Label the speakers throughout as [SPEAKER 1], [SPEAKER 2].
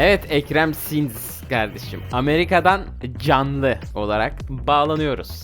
[SPEAKER 1] Evet Ekrem Sins kardeşim. Amerika'dan canlı olarak bağlanıyoruz.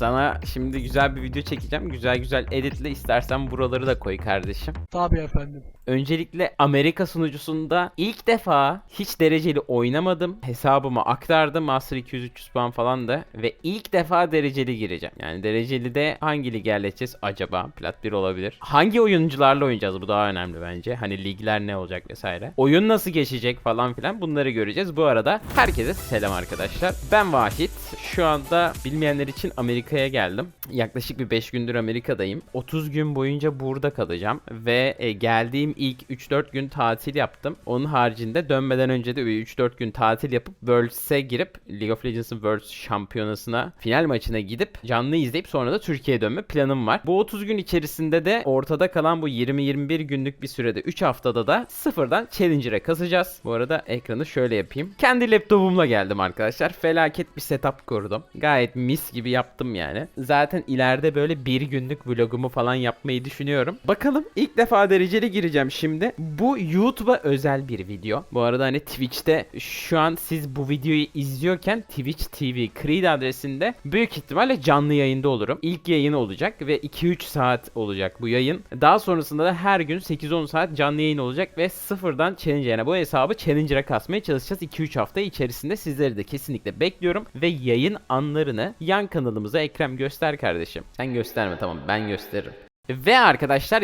[SPEAKER 1] Sana şimdi güzel bir video çekeceğim. Güzel güzel editle istersen buraları da koy kardeşim.
[SPEAKER 2] Tabii efendim.
[SPEAKER 1] Öncelikle Amerika sunucusunda ilk defa hiç dereceli oynamadım. Hesabıma aktardım. Master 200-300 puan falan da. Ve ilk defa dereceli gireceğim. Yani dereceli de hangi lig yerleşeceğiz acaba? Plat 1 olabilir. Hangi oyuncularla oynayacağız? Bu daha önemli bence. Hani ligler ne olacak vesaire. Oyun nasıl geçecek falan filan bunları göreceğiz. Bu arada herkese selam arkadaşlar. Ben Vahit. Şu anda bilmeyenler için Amerika'ya geldim. Yaklaşık bir 5 gündür Amerika'dayım. 30 gün boyunca burada kalacağım. Ve e, geldiğim ilk 3-4 gün tatil yaptım. Onun haricinde dönmeden önce de bir 3-4 gün tatil yapıp Worlds'e girip League of Legends'ın Worlds şampiyonasına final maçına gidip canlı izleyip sonra da Türkiye'ye dönme planım var. Bu 30 gün içerisinde de ortada kalan bu 20-21 günlük bir sürede 3 haftada da sıfırdan Challenger'e kasacağız. Bu arada ekranı şöyle yapayım. Kendi laptopumla geldim arkadaşlar. Felaket bir setup kurdum. Gayet mis gibi yaptım yani. Zaten ileride böyle bir günlük vlogumu falan yapmayı düşünüyorum. Bakalım ilk defa dereceli gireceğim şimdi. Bu YouTube'a özel bir video. Bu arada hani Twitch'te şu an siz bu videoyu izliyorken Twitch TV Creed adresinde büyük ihtimalle canlı yayında olurum. İlk yayın olacak ve 2-3 saat olacak bu yayın. Daha sonrasında da her gün 8-10 saat canlı yayın olacak ve sıfırdan Challenger yani bu hesabı Challenger'a kasmaya çalışacağız. 2-3 hafta içerisinde sizleri de kesinlikle bekliyorum ve yayın anlarını yan kanalımıza Ekrem göster kardeşim. Sen gösterme tamam ben gösteririm. Ve arkadaşlar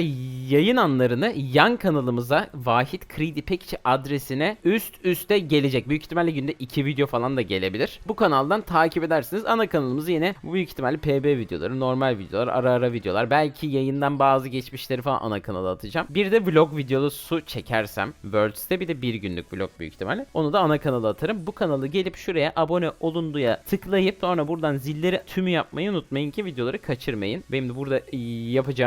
[SPEAKER 1] yayın anlarını yan kanalımıza Vahit Creed İpekçi adresine üst üste gelecek. Büyük ihtimalle günde 2 video falan da gelebilir. Bu kanaldan takip edersiniz. Ana kanalımız yine büyük ihtimalle PB videoları, normal videolar, ara ara videolar. Belki yayından bazı geçmişleri falan ana kanala atacağım. Bir de vlog videosu çekersem Worlds'te bir de bir günlük vlog büyük ihtimalle. Onu da ana kanala atarım. Bu kanalı gelip şuraya abone olunduya tıklayıp sonra buradan zilleri tümü yapmayı unutmayın ki videoları kaçırmayın. Benim de burada e,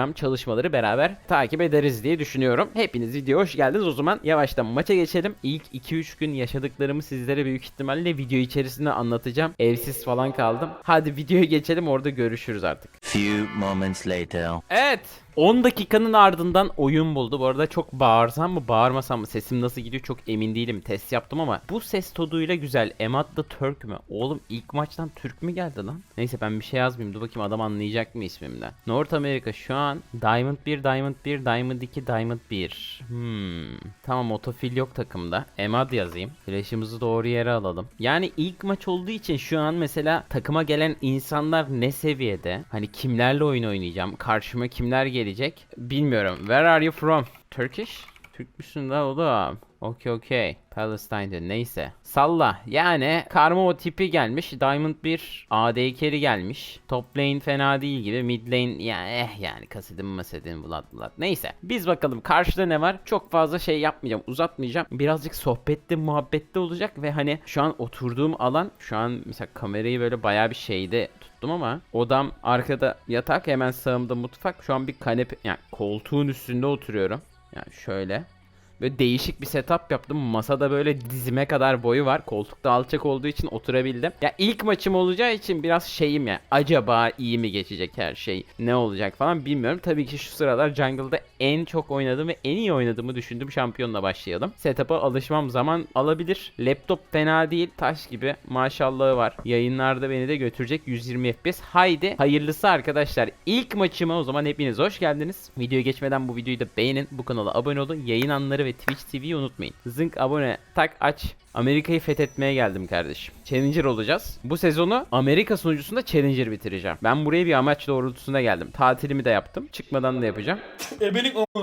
[SPEAKER 1] yapacağım çalışmaları beraber takip ederiz diye düşünüyorum. Hepiniz videoya hoş geldiniz. O zaman yavaştan maça geçelim. İlk 2-3 gün yaşadıklarımı sizlere büyük ihtimalle video içerisinde anlatacağım. Evsiz falan kaldım. Hadi videoya geçelim orada görüşürüz artık.
[SPEAKER 3] Few moments later.
[SPEAKER 1] Evet. 10 dakikanın ardından oyun buldu. Bu arada çok bağırsam mı bağırmasam mı sesim nasıl gidiyor çok emin değilim. Test yaptım ama bu ses toduyla güzel. Emad da Türk mü? Oğlum ilk maçtan Türk mü geldi lan? Neyse ben bir şey yazmayayım. Dur bakayım adam anlayacak mı ismimden. North America şu an Diamond 1, Diamond 1, Diamond 2, Diamond 1. Hmm. Tamam otofil yok takımda. Emad yazayım. Flash'ımızı doğru yere alalım. Yani ilk maç olduğu için şu an mesela takıma gelen insanlar ne seviyede? Hani kimlerle oyun oynayacağım? Karşıma kimler gelecek? Bilmiyorum. Where are you from? Turkish? Türk müsün la oğlum? Okey okey. Palestine'de neyse. Salla. Yani karma o tipi gelmiş. Diamond 1 AD carry gelmiş. Top lane fena değil gibi. Mid lane yani eh yani kasedim masedim blood blood. Neyse. Biz bakalım karşıda ne var? Çok fazla şey yapmayacağım. Uzatmayacağım. Birazcık sohbette muhabbette olacak ve hani şu an oturduğum alan şu an mesela kamerayı böyle bayağı bir şeyde tuttum ama odam arkada yatak hemen sağımda mutfak. Şu an bir kanepe yani koltuğun üstünde oturuyorum. Yani şöyle. Böyle değişik bir setup yaptım. Masada böyle dizime kadar boyu var. Koltukta alçak olduğu için oturabildim. Ya ilk maçım olacağı için biraz şeyim ya. Acaba iyi mi geçecek her şey? Ne olacak falan bilmiyorum. Tabii ki şu sıralar jungle'da en çok oynadığım ve en iyi oynadığımı düşündüğüm şampiyonla başlayalım. Setup'a alışmam zaman alabilir. Laptop fena değil. Taş gibi. Maşallahı var. Yayınlarda beni de götürecek 120 FPS. Haydi hayırlısı arkadaşlar. İlk maçıma o zaman hepiniz hoş geldiniz. Videoya geçmeden bu videoyu da beğenin. Bu kanala abone olun. Yayın anları ve Twitch TV'yi unutmayın. Zınk abone tak aç. Amerika'yı fethetmeye geldim kardeşim. Challenger olacağız. Bu sezonu Amerika sunucusunda Challenger bitireceğim. Ben buraya bir amaç doğrultusunda geldim. Tatilimi de yaptım. Çıkmadan da yapacağım.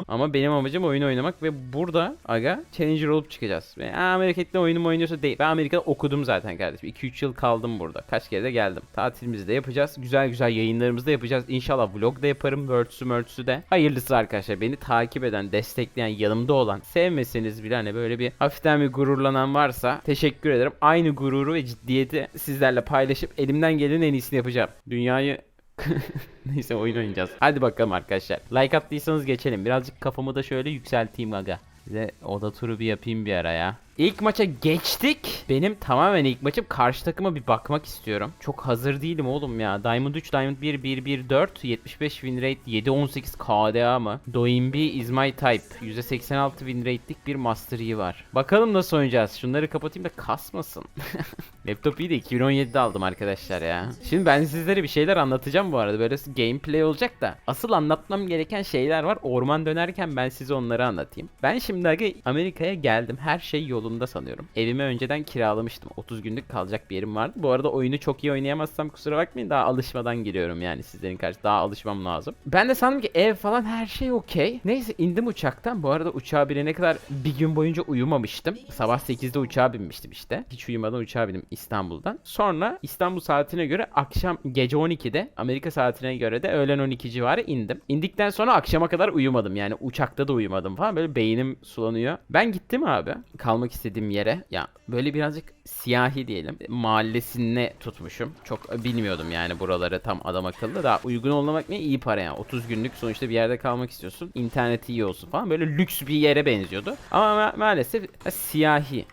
[SPEAKER 1] Ama benim amacım oyun oynamak ve burada aga Challenger olup çıkacağız. Ve "Aa, Amerika'da oyunum oynuyorsa değil. Ben Amerika'da okudum zaten kardeşim. 2-3 yıl kaldım burada. Kaç kere de geldim. Tatilimizi de yapacağız. Güzel güzel yayınlarımızı da yapacağız. İnşallah vlog da yaparım. Words'ü mörtsü de. Hayırlısı arkadaşlar. Beni takip eden, destekleyen, yanımda olan, sevmeseniz bile hani böyle bir hafiften bir gururlanan varsa teşekkür ederim. Aynı gururu ve ciddiyeti sizlerle paylaşıp elimden gelenin en iyisini yapacağım. Dünyayı Neyse oyun oynayacağız. Hadi bakalım arkadaşlar. Like attıysanız geçelim. Birazcık kafamı da şöyle yükselteyim aga. Size oda turu bir yapayım bir ara ya. İlk maça geçtik. Benim tamamen ilk maçım. Karşı takıma bir bakmak istiyorum. Çok hazır değilim oğlum ya. Diamond 3, Diamond 1, 1, 1, 4, 75 win rate, 7, 18 KDA mı? Doinbi is my type. %86 win rate'lik bir Master var. Bakalım nasıl oynayacağız. Şunları kapatayım da kasmasın. Laptop iyi de 2017'de aldım arkadaşlar ya. Şimdi ben sizlere bir şeyler anlatacağım bu arada. Böyle gameplay olacak da. Asıl anlatmam gereken şeyler var. Orman dönerken ben size onları anlatayım. Ben şimdi Amerika'ya geldim. Her şey yolunda sanıyorum. Evimi önceden kiralamıştım. 30 günlük kalacak bir yerim vardı. Bu arada oyunu çok iyi oynayamazsam kusura bakmayın. Daha alışmadan giriyorum yani sizlerin karşı. Daha alışmam lazım. Ben de sandım ki ev falan her şey okey. Neyse indim uçaktan. Bu arada uçağa binene kadar bir gün boyunca uyumamıştım. Sabah 8'de uçağa binmiştim işte. Hiç uyumadan uçağa bindim İstanbul'dan. Sonra İstanbul saatine göre akşam gece 12'de Amerika saatine göre de öğlen 12 civarı indim. İndikten sonra akşama kadar uyumadım. Yani uçakta da uyumadım falan. Böyle beynim sulanıyor. Ben gittim abi. Kalmak istediğim yere. Ya böyle birazcık siyahi diyelim. Mahallesine tutmuşum. Çok bilmiyordum yani buraları tam adam akıllı. Daha uygun olmamak ne iyi para yani. 30 günlük sonuçta bir yerde kalmak istiyorsun. İnterneti iyi olsun falan. Böyle lüks bir yere benziyordu. Ama ma- maalesef siyahi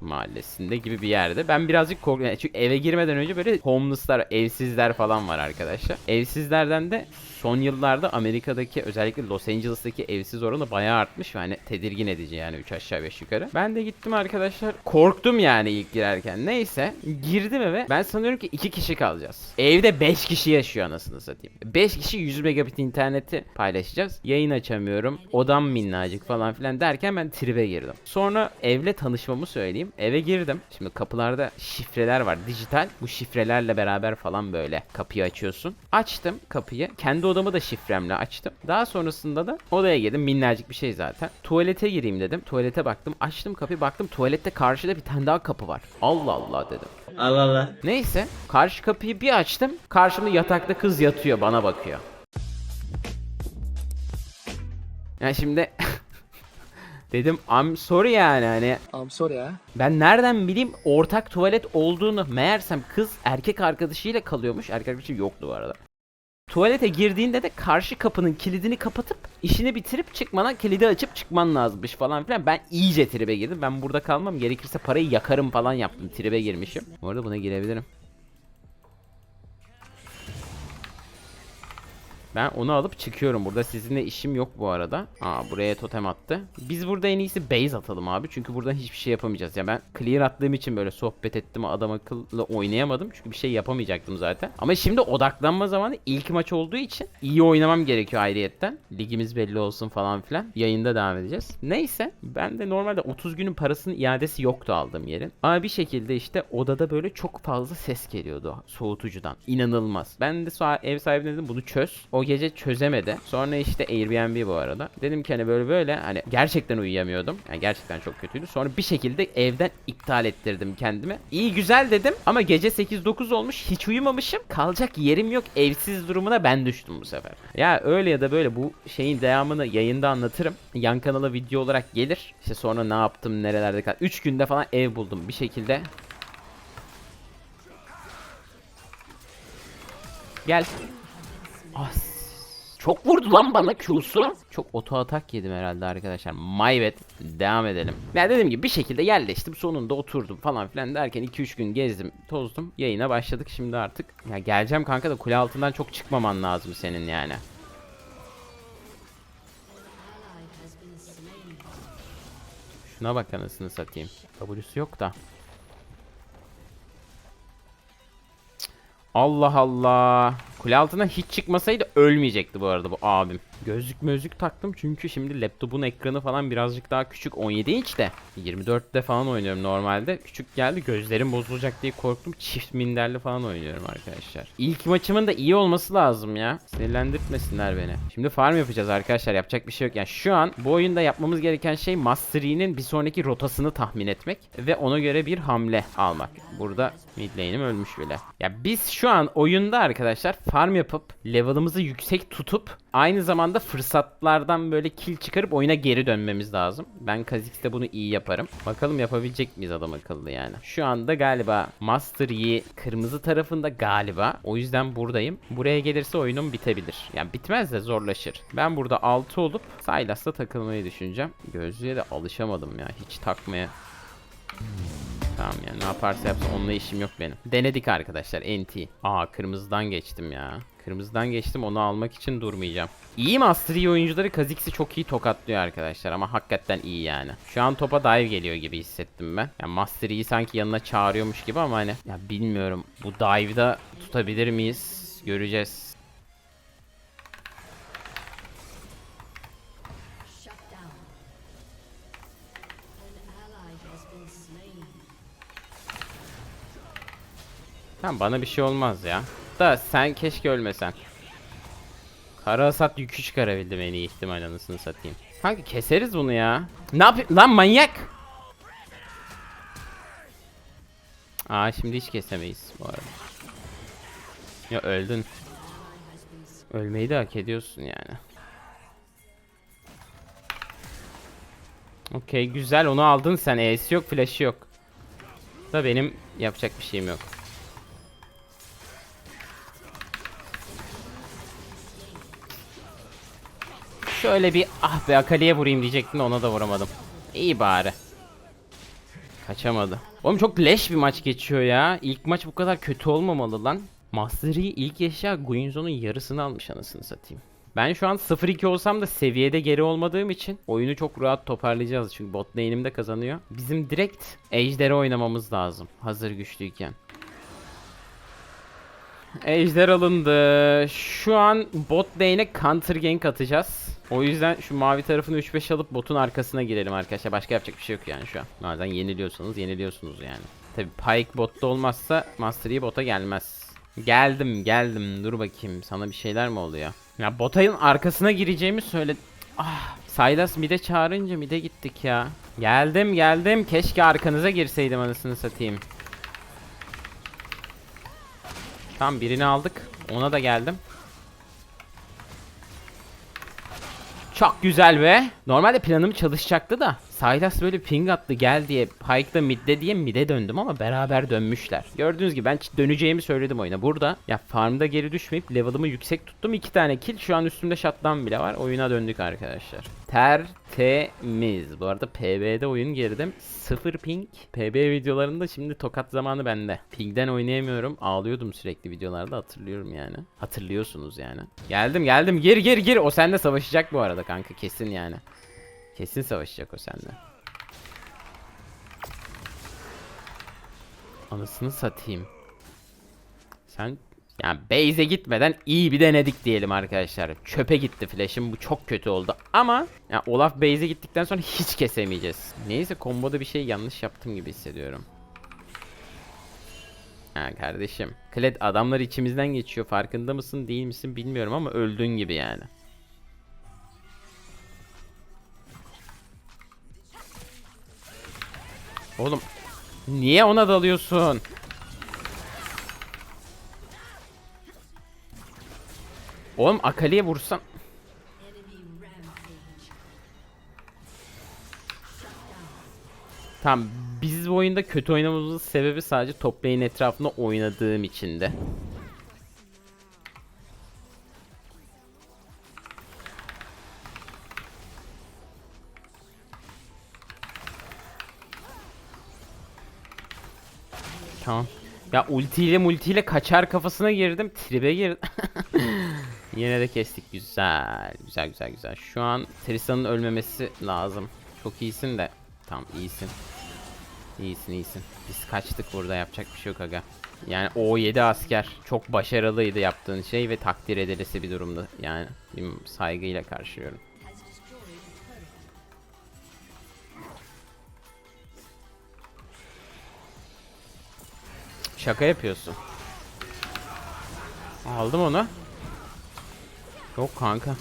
[SPEAKER 1] mahallesinde gibi bir yerde. Ben birazcık korktum. Çünkü eve girmeden önce böyle homeless'lar, evsizler falan var arkadaşlar. Evsizlerden de son yıllarda Amerika'daki özellikle Los Angeles'taki evsiz oranı bayağı artmış. Yani tedirgin edici yani 3 aşağı 5 yukarı. Ben de gittim arkadaşlar. Korktum yani ilk girerken. Neyse girdim eve. Ben sanıyorum ki 2 kişi kalacağız. Evde 5 kişi yaşıyor anasını satayım. 5 kişi 100 megabit interneti paylaşacağız. Yayın açamıyorum. Odam minnacık falan filan derken ben tribe girdim. Sonra evle tanışmamı söyleyeyim. Eve girdim. Şimdi kapılarda şifreler var. Dijital. Bu şifrelerle beraber falan böyle kapıyı açıyorsun. Açtım kapıyı. Kendi odamı da şifremle açtım. Daha sonrasında da odaya girdim. Minnacık bir şey zaten. Tuvalete gireyim dedim. Tuvalete baktım. Açtım kapıyı baktım. Tuvalette karşıda bir tane daha kapı var. Allah Allah dedim.
[SPEAKER 4] Allah Allah.
[SPEAKER 1] Neyse karşı kapıyı bir açtım. Karşımda yatakta kız yatıyor bana bakıyor. Yani şimdi dedim I'm sorry yani hani
[SPEAKER 2] I'm sorry ha.
[SPEAKER 1] ben nereden bileyim ortak tuvalet olduğunu meğersem kız erkek arkadaşıyla kalıyormuş. Erkek arkadaşı yoktu bu arada. Tuvalete girdiğinde de karşı kapının kilidini kapatıp işini bitirip çıkmana kilidi açıp çıkman lazımmış falan filan. Ben iyice tribe girdim. Ben burada kalmam. Gerekirse parayı yakarım falan yaptım. Tribe girmişim. Bu arada buna girebilirim. Ben onu alıp çıkıyorum. Burada sizinle işim yok bu arada. Aa buraya totem attı. Biz burada en iyisi base atalım abi. Çünkü buradan hiçbir şey yapamayacağız. Ya ben clear attığım için böyle sohbet ettim. Adam akıllı oynayamadım. Çünkü bir şey yapamayacaktım zaten. Ama şimdi odaklanma zamanı ilk maç olduğu için iyi oynamam gerekiyor ayrıyetten. Ligimiz belli olsun falan filan. Yayında devam edeceğiz. Neyse ben de normalde 30 günün parasının iadesi yoktu aldığım yerin. Ama bir şekilde işte odada böyle çok fazla ses geliyordu soğutucudan. İnanılmaz. Ben de ev sahibine dedim bunu çöz. O gece çözemedi. Sonra işte Airbnb bu arada. Dedim ki hani böyle böyle hani gerçekten uyuyamıyordum. Yani gerçekten çok kötüydü. Sonra bir şekilde evden iptal ettirdim kendimi. İyi güzel dedim ama gece 8-9 olmuş hiç uyumamışım. Kalacak yerim yok. Evsiz durumuna ben düştüm bu sefer. Ya öyle ya da böyle bu şeyin devamını yayında anlatırım. Yan kanala video olarak gelir. İşte sonra ne yaptım nerelerde kal. 3 günde falan ev buldum bir şekilde. Gel. As. Çok vurdu lan bana Q'su. Çok oto atak yedim herhalde arkadaşlar. My bad. Devam edelim. Ya dediğim gibi bir şekilde yerleştim. Sonunda oturdum falan filan derken 2-3 gün gezdim, tozdum. Yayına başladık şimdi artık. Ya geleceğim kanka da kule altından çok çıkmaman lazım senin yani. Şuna bak anasını satayım. W'su yok da. Allah Allah. Kule altına hiç çıkmasaydı ölmeyecekti bu arada bu abim. Gözlük mözlük taktım çünkü şimdi laptopun ekranı falan birazcık daha küçük 17 inç de 24'te falan oynuyorum normalde. Küçük geldi gözlerim bozulacak diye korktum. Çift minderli falan oynuyorum arkadaşlar. İlk maçımın da iyi olması lazım ya. Sinirlendirtmesinler beni. Şimdi farm yapacağız arkadaşlar. Yapacak bir şey yok. Yani şu an bu oyunda yapmamız gereken şey Master Yi'nin bir sonraki rotasını tahmin etmek ve ona göre bir hamle almak. Burada mid lane'im ölmüş bile. Ya biz şu an oyunda arkadaşlar farm yapıp level'ımızı yüksek tutup aynı zamanda anda fırsatlardan böyle kill çıkarıp oyuna geri dönmemiz lazım. Ben Kha'Zix'te bunu iyi yaparım. Bakalım yapabilecek miyiz adam akıllı yani. Şu anda galiba Master Yi kırmızı tarafında galiba. O yüzden buradayım. Buraya gelirse oyunum bitebilir. Yani bitmez de zorlaşır. Ben burada 6 olup Sylas'la takılmayı düşüneceğim. Gözlüğe de alışamadım ya hiç takmaya. Tamam ya ne yaparsa yapsın onunla işim yok benim. Denedik arkadaşlar NT. Aa kırmızıdan geçtim ya. Kırmızıdan geçtim onu almak için durmayacağım. İyi Master Yi oyuncuları Kha'Zix'i çok iyi tokatlıyor arkadaşlar ama hakikaten iyi yani. Şu an topa dive geliyor gibi hissettim ben. Yani Master Yi'yi sanki yanına çağırıyormuş gibi ama hani ya bilmiyorum bu dive'da tutabilir miyiz? Göreceğiz. Tamam bana bir şey olmaz ya. Da sen keşke ölmesen. Kara hasat yükü çıkarabildim en iyi ihtimal anasını satayım. Kanka keseriz bunu ya. Ne yapıyor? Lan manyak! Aa şimdi hiç kesemeyiz bu arada. Ya öldün. Ölmeyi de hak ediyorsun yani. Okey güzel onu aldın sen. E'si yok flash'ı yok. Da benim yapacak bir şeyim yok. Şöyle bir ah be Akali'ye vurayım diyecektim ona da vuramadım. İyi bari. Kaçamadı. Oğlum çok leş bir maç geçiyor ya. İlk maç bu kadar kötü olmamalı lan. Master Yi ilk eşya Guinzo'nun yarısını almış anasını satayım. Ben şu an 0-2 olsam da seviyede geri olmadığım için oyunu çok rahat toparlayacağız. Çünkü bot lane'imde kazanıyor. Bizim direkt Ejder'i oynamamız lazım. Hazır güçlüyken. Ejder alındı. Şu an bot lane'e counter gank atacağız. O yüzden şu mavi tarafını 3-5 alıp botun arkasına girelim arkadaşlar. Başka yapacak bir şey yok yani şu an. Bazen yeniliyorsanız yeniliyorsunuz yani. Tabi Pyke botta olmazsa Master Yi bota gelmez. Geldim geldim dur bakayım sana bir şeyler mi oluyor? Ya botayın arkasına gireceğimi söyle... Ah Sylas mide çağırınca mide gittik ya. Geldim geldim keşke arkanıza girseydim anasını satayım. Tam birini aldık. Ona da geldim. Çok güzel be. Normalde planım çalışacaktı da. Sylas böyle ping attı gel diye. Pike da midde diye mid'e döndüm ama beraber dönmüşler. Gördüğünüz gibi ben döneceğimi söyledim oyuna. Burada ya farmda geri düşmeyip level'ımı yüksek tuttum. iki tane kill. Şu an üstümde shutdown bile var. Oyuna döndük arkadaşlar. Tertemiz. Bu arada PB'de oyun girdim. Sıfır ping. PB videolarında şimdi tokat zamanı bende. Ping'den oynayamıyorum. Ağlıyordum sürekli videolarda hatırlıyorum yani. Hatırlıyorsunuz yani. Geldim geldim. Gir gir gir. O sende savaşacak bu arada kanka kesin yani. Kesin savaşacak o sende. Anasını satayım. Sen yani base'e gitmeden iyi bir denedik diyelim arkadaşlar. Çöpe gitti flash'ım bu çok kötü oldu. Ama ya Olaf base'e gittikten sonra hiç kesemeyeceğiz. Neyse komboda bir şey yanlış yaptım gibi hissediyorum. Ha kardeşim. Kled adamlar içimizden geçiyor. Farkında mısın değil misin bilmiyorum ama öldün gibi yani. Oğlum niye ona dalıyorsun? Oğlum Akali'ye
[SPEAKER 4] rampage.
[SPEAKER 1] Tamam biz bu oyunda kötü oynamamızın sebebi sadece top etrafında oynadığım için de. Tamam. Ya ultiyle multiyle kaçar kafasına girdim. Tribe girdim. Yine de kestik. Güzel. Güzel güzel güzel. Şu an Tristan'ın ölmemesi lazım. Çok iyisin de. Tamam iyisin. İyisin iyisin. Biz kaçtık burada yapacak bir şey yok aga. Yani o 7 asker çok başarılıydı yaptığın şey ve takdir edilesi bir durumdu. Yani saygıyla karşılıyorum. Şaka yapıyorsun. Aldım onu. Yok kanka.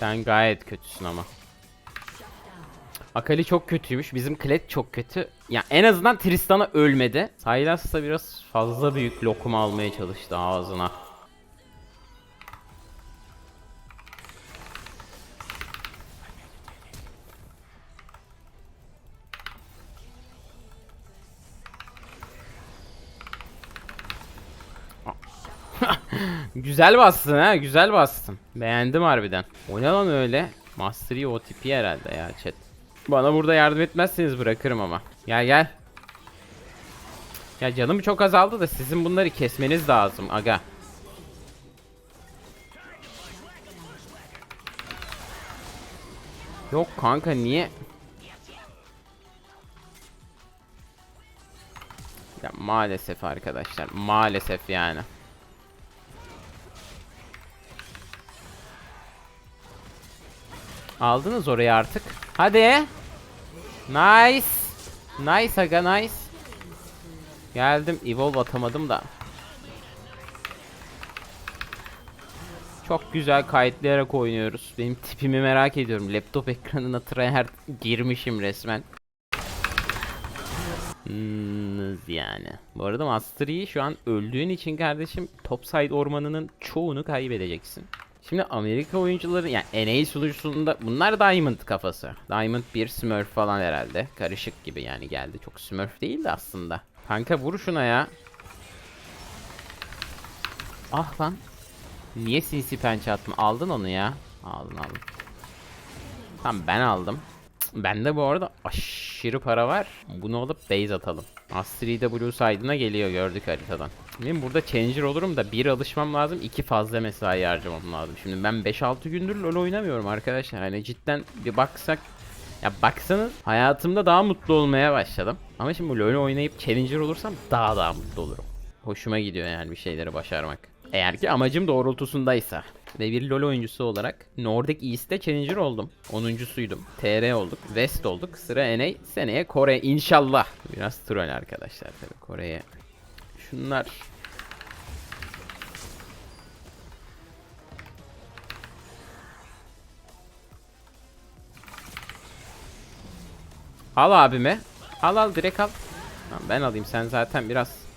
[SPEAKER 1] Sen gayet kötüsün ama. Akali çok kötüymüş. Bizim Kled çok kötü. Ya en azından Tristan'a ölmedi. Sylas da biraz Fazla büyük lokum almaya çalıştı ağzına. Güzel bastın ha, güzel bastın. Beğendim harbiden. O ne lan öyle? Master Yi OTP herhalde ya chat. Bana burada yardım etmezseniz bırakırım ama. Gel gel. Ya canım çok azaldı da sizin bunları kesmeniz lazım aga. Yok kanka niye? Ya maalesef arkadaşlar maalesef yani. Aldınız orayı artık. Hadi. Nice. Nice aga nice. Geldim. Evolve atamadım da. Çok güzel kayıtlayarak oynuyoruz. Benim tipimi merak ediyorum. Laptop ekranına tryhard girmişim resmen. Nız yani. Bu arada Master Yi şu an öldüğün için kardeşim topside ormanının çoğunu kaybedeceksin. Şimdi Amerika oyuncuları yani NA sunucusunda bunlar Diamond kafası. Diamond 1 Smurf falan herhalde. Karışık gibi yani geldi. Çok Smurf değil de aslında. Kanka vur şuna ya. Ah lan. Niye sinsi pençe attım? Aldın onu ya. Aldın aldın. Tamam ben aldım. Bende bu arada aşırı para var. Bunu alıp base atalım. Astri de Blue Side'ına geliyor gördük haritadan. Benim burada changer olurum da bir alışmam lazım. iki fazla mesai harcamam lazım. Şimdi ben 5-6 gündür LoL oynamıyorum arkadaşlar. Hani cidden bir baksak ya baksanız hayatımda daha mutlu olmaya başladım. Ama şimdi LoL oynayıp challenger olursam daha daha mutlu olurum. Hoşuma gidiyor yani bir şeyleri başarmak. Eğer ki amacım doğrultusundaysa. Ve bir LoL oyuncusu olarak Nordic East'te Challenger oldum. 10.suydum. TR olduk. West olduk. Sıra NA. Seneye Kore inşallah. Biraz troll arkadaşlar tabii Kore'ye. Şunlar. Al abime. Al al direkt al. Ben alayım sen zaten biraz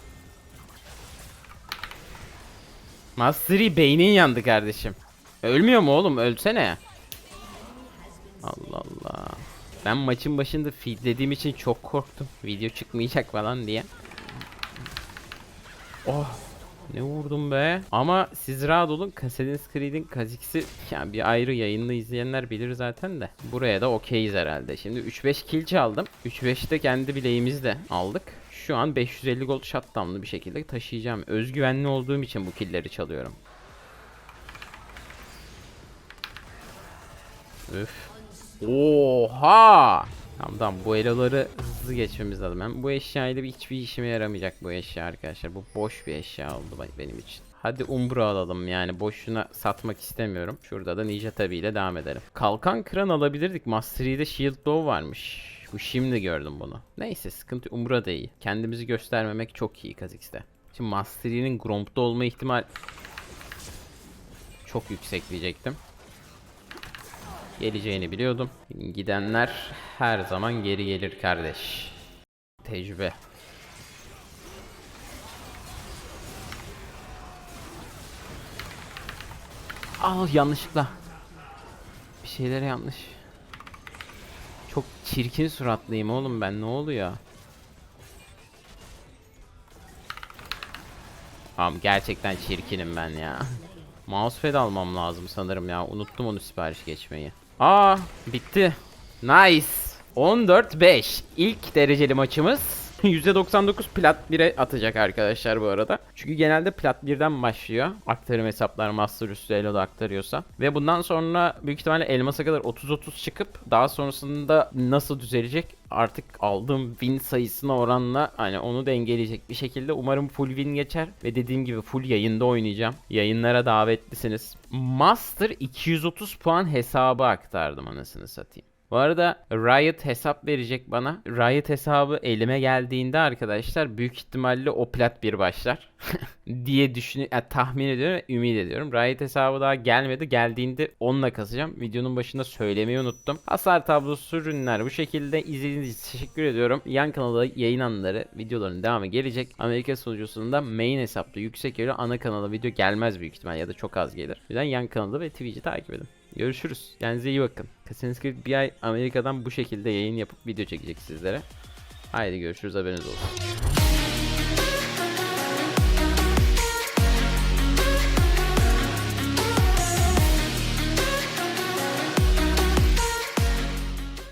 [SPEAKER 1] Mastery beynin yandı kardeşim. Ölmüyor mu oğlum? Ölsene. Allah Allah. Ben maçın başında feedlediğim için çok korktum. Video çıkmayacak falan diye. Oh. Ne vurdum be. Ama siz rahat olun. Assassin's Creed'in Kha'Zix'i yani bir ayrı yayında izleyenler bilir zaten de. Buraya da okeyiz herhalde. Şimdi 3-5 kill çaldım. 3-5'te kendi bileğimizle aldık. Şu an 550 gold shutdown'lı bir şekilde taşıyacağım. Özgüvenli olduğum için bu killleri çalıyorum. Üf. Oha! Tamam tamam bu eloları hızlı geçmemiz lazım. Ben bu eşyayla bir- hiçbir işime yaramayacak bu eşya arkadaşlar. Bu boş bir eşya oldu be- benim için. Hadi Umbra alalım yani boşuna satmak istemiyorum. Şurada da Ninja tabi ile devam edelim. Kalkan kıran alabilirdik. Mastery'de Shield Bow varmış. Bu şimdi gördüm bunu. Neyse sıkıntı. Umbra da iyi. Kendimizi göstermemek çok iyi Kha'Zix'te. Şimdi Mastery'nin Gromp'ta olma ihtimal çok yüksek diyecektim. Geleceğini biliyordum. Gidenler her zaman geri gelir kardeş. Tecrübe. Al yanlışlıkla. Bir şeyler yanlış. Çok çirkin suratlıyım oğlum ben ne oluyor? Tamam gerçekten çirkinim ben ya. Mousepad almam lazım sanırım ya. Unuttum onu sipariş geçmeyi. Aa bitti. Nice. 14-5. İlk dereceli maçımız. %99 plat 1'e atacak arkadaşlar bu arada. Çünkü genelde plat 1'den başlıyor. Aktarım hesaplar master üstü Elo'da aktarıyorsa. Ve bundan sonra büyük ihtimalle elmasa kadar 30-30 çıkıp daha sonrasında nasıl düzelecek artık aldığım win sayısına oranla hani onu dengeleyecek bir şekilde umarım full win geçer ve dediğim gibi full yayında oynayacağım. Yayınlara davetlisiniz. Master 230 puan hesabı aktardım anasını satayım. Bu arada Riot hesap verecek bana. Riot hesabı elime geldiğinde arkadaşlar büyük ihtimalle o plat bir başlar. diye düşün yani tahmin ediyorum ve ümit ediyorum. Riot hesabı daha gelmedi. Geldiğinde onunla kasacağım. Videonun başında söylemeyi unuttum. Hasar tablosu ürünler bu şekilde izlediğiniz için teşekkür ediyorum. Yan kanalda yayın anları videoların devamı gelecek. Amerika sunucusunda main hesapta yüksek geliyor. Ana kanala video gelmez büyük ihtimal ya da çok az gelir. O yüzden yan kanalı ve Twitch'i takip edin. Görüşürüz. Kendinize iyi bakın. Assassin's Creed bir ay Amerika'dan bu şekilde yayın yapıp video çekecek sizlere. Haydi görüşürüz haberiniz olsun.